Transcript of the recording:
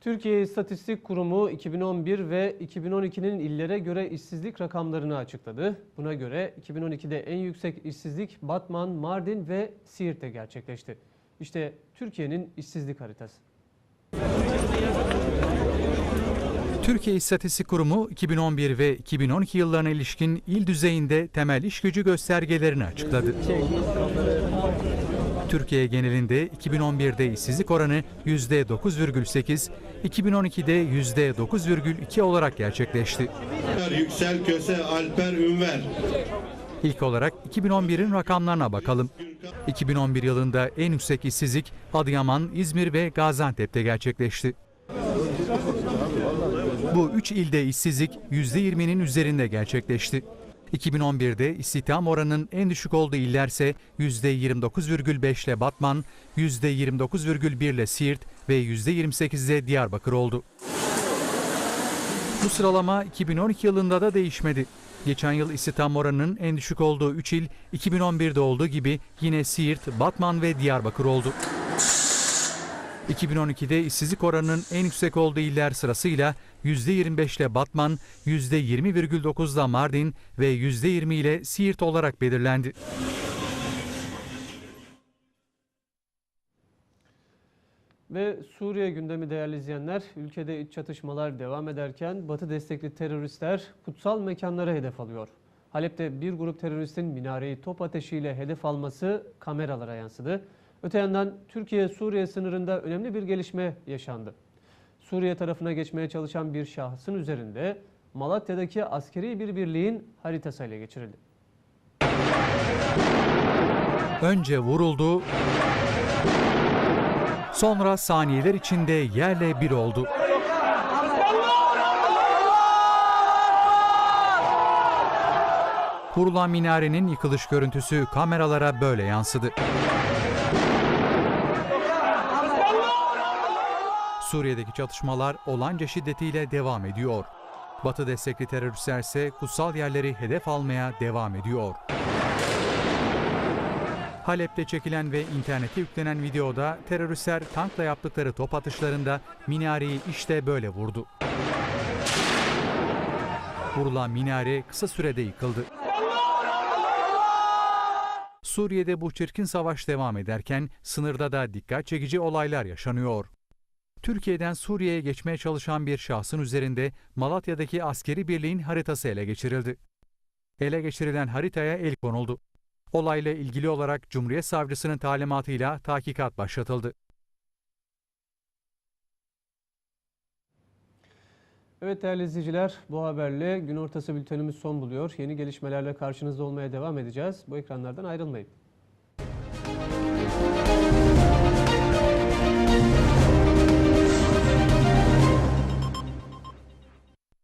Türkiye İstatistik Kurumu 2011 ve 2012'nin illere göre işsizlik rakamlarını açıkladı. Buna göre 2012'de en yüksek işsizlik Batman, Mardin ve Siirt'te gerçekleşti. İşte Türkiye'nin işsizlik haritası. Türkiye İstatistik Kurumu 2011 ve 2012 yıllarına ilişkin il düzeyinde temel iş gücü göstergelerini açıkladı. Türkiye genelinde 2011'de işsizlik oranı %9,8, 2012'de %9,2 olarak gerçekleşti. Yüksel Köse, Alper Ünver. İlk olarak 2011'in rakamlarına bakalım. 2011 yılında en yüksek işsizlik Adıyaman, İzmir ve Gaziantep'te gerçekleşti. Bu üç ilde işsizlik %20'nin üzerinde gerçekleşti. 2011'de istihdam oranının en düşük olduğu illerse %29,5 ile Batman, %29,1 ile Siirt ve %28 ile Diyarbakır oldu. Bu sıralama 2012 yılında da değişmedi. Geçen yıl istihdam oranının en düşük olduğu 3 il 2011'de olduğu gibi yine Siirt, Batman ve Diyarbakır oldu. 2012'de işsizlik oranının en yüksek olduğu iller sırasıyla %25 ile Batman, %20,9 ile Mardin ve %20 ile Siirt olarak belirlendi. Ve Suriye gündemi değerli izleyenler, ülkede iç çatışmalar devam ederken Batı destekli teröristler kutsal mekanlara hedef alıyor. Halep'te bir grup teröristin minareyi top ateşiyle hedef alması kameralara yansıdı. Öte yandan Türkiye-Suriye sınırında önemli bir gelişme yaşandı. Suriye tarafına geçmeye çalışan bir şahsın üzerinde Malatya'daki askeri bir birliğin haritası ele geçirildi. Önce vuruldu, sonra saniyeler içinde yerle bir oldu. Vurulan minarenin yıkılış görüntüsü kameralara böyle yansıdı. Suriye'deki çatışmalar olanca şiddetiyle devam ediyor. Batı destekli teröristler ise kutsal yerleri hedef almaya devam ediyor. Halep'te çekilen ve internete yüklenen videoda teröristler tankla yaptıkları top atışlarında minareyi işte böyle vurdu. Vurulan minare kısa sürede yıkıldı. Suriye'de bu çirkin savaş devam ederken sınırda da dikkat çekici olaylar yaşanıyor. Türkiye'den Suriye'ye geçmeye çalışan bir şahsın üzerinde Malatya'daki askeri birliğin haritası ele geçirildi. Ele geçirilen haritaya el konuldu. Olayla ilgili olarak Cumhuriyet Savcısının talimatıyla tahkikat başlatıldı. Evet değerli izleyiciler bu haberle gün ortası bültenimiz son buluyor. Yeni gelişmelerle karşınızda olmaya devam edeceğiz. Bu ekranlardan ayrılmayın.